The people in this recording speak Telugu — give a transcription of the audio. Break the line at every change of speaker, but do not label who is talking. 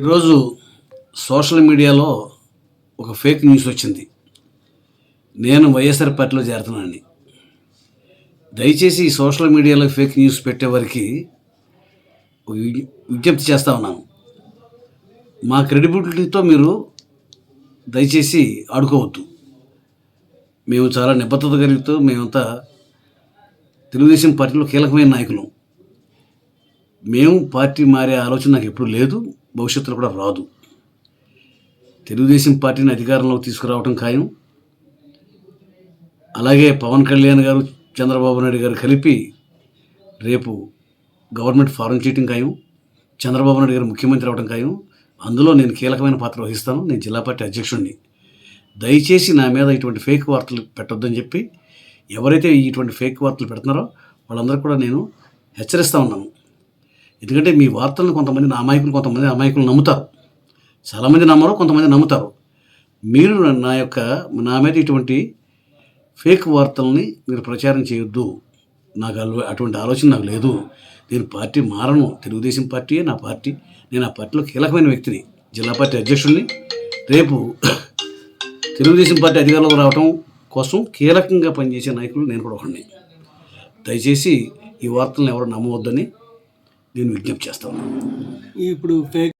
ఈరోజు సోషల్ మీడియాలో ఒక ఫేక్ న్యూస్ వచ్చింది. నేను వైఎస్ఆర్ పార్టీలో చేరుతున్నానని. దయచేసి ఈ సోషల్ మీడియాలో ఫేక్ న్యూస్ పెట్టే వారికి విజ్ఞప్తి చేస్తా ఉన్నాను. మా క్రెడిబిలిటీతో మీరు దయచేసి ఆడుకోవద్దు. మేము చాలా నిబద్ధత కలిగితూ మేమంతా తెలుగుదేశం పార్టీలో కీలకమైన నాయకులం. మేము పార్టీ మారే ఆలోచన నాకు ఎప్పుడు లేదు. భవిష్యత్తులో కూడా రాదు. తెలుగుదేశం పార్టీని అధికారంలోకి తీసుకురావడం ఖాయం. అలాగే పవన్ కళ్యాణ్ గారు చంద్రబాబు నాయుడు గారు కలిపి రేపు గవర్నమెంట్ ఫారం చేయటం ఖాయం. చంద్రబాబు నాయుడు గారు ముఖ్యమంత్రి అవడం ఖాయం. అందులో నేను కీలకమైన పాత్ర వహిస్తాను. నేను జిల్లా పార్టీ అధ్యక్షుడిని. దయచేసి నా మీద ఇటువంటి ఫేక్ వార్తలు పెట్టొద్దని చెప్పి ఎవరైతే ఇటువంటి ఫేక్ వార్తలు పెడుతున్నారో వాళ్ళందరూ కూడా నేను హెచ్చరిస్తూ ఉన్నాను. ఎందుకంటే మీ వార్తలను కొంతమంది నా అమాయకులు కొంతమంది అమాయకులు నమ్ముతారు. చాలామంది నమ్మరు కొంతమంది నమ్ముతారు. మీరు నా యొక్క నా మీద ఇటువంటి ఫేక్ వార్తల్ని మీరు ప్రచారం చేయొద్దు. నాకు అటువంటి ఆలోచన నాకు లేదు. నేను పార్టీ మారను. తెలుగుదేశం పార్టీయే నా పార్టీ. నేను ఆ పార్టీలో కీలకమైన వ్యక్తిని జిల్లా పార్టీ అధ్యక్షుడిని. రేపు తెలుగుదేశం పార్టీ అధికారంలోకి రావడం కోసం కీలకంగా పనిచేసే నాయకులు నేను కూడా ఒకడిని. దయచేసి ఈ వార్తలను ఎవరు నమ్మవద్దని నేను విజ్ఞప్తి చేస్తాను.
ఇప్పుడు ఫేక్